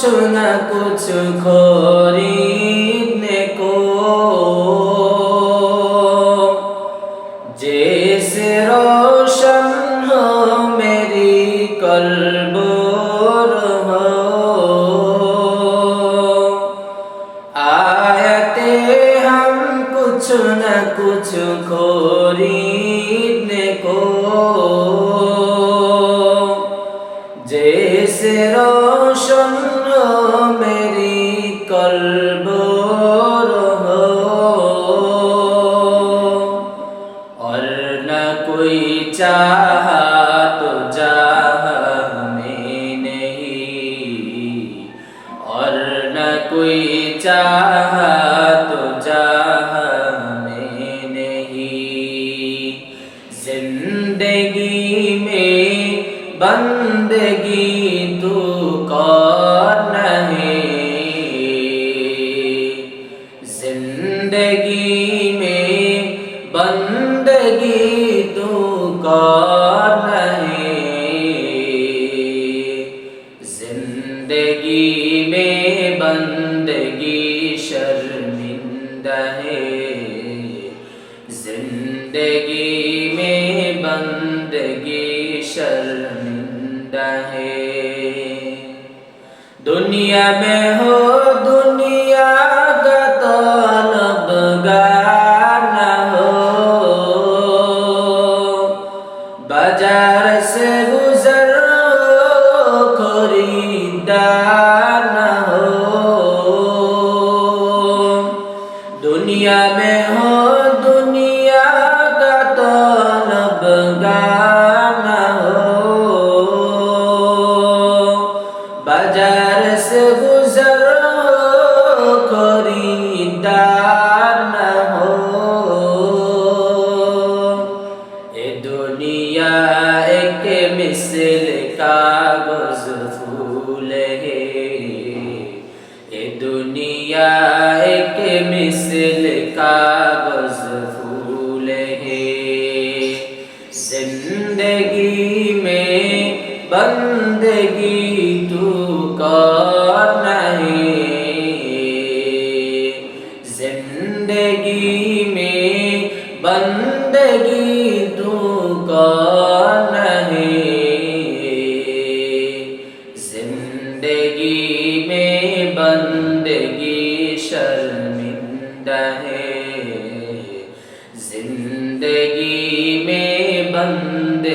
कुछ न कुछ खरीदने को जैसे रोशन हो मेरी कल्बोर हो आयते हम कुछ न कुछ खरीदने को जैसे रोशन हो मेरी कल्बोर बंदगी तू कौन है ज़िंदगी में बंदगी तू कौन है ज़िंदगी में बंदगी शर्मिंदा है। ज़िंदगी में बंदगी शर्मिंदा है दुनिया में हो दुनिया का तलबगार न हो बाजार से गुजर खरीदार বাজার সে গুজর করি ডার না হো। এ দুনিয়া এক মিসল কাগজ ফুলে। এ দুনিয়া এক মিসল কাগজ ফুলে। জিন্দগি মে বন্দগি जिंदगी में बंदगी तू कौन है जिंदगी में बंदगी शर्मिंदा है जिंदगी में बंद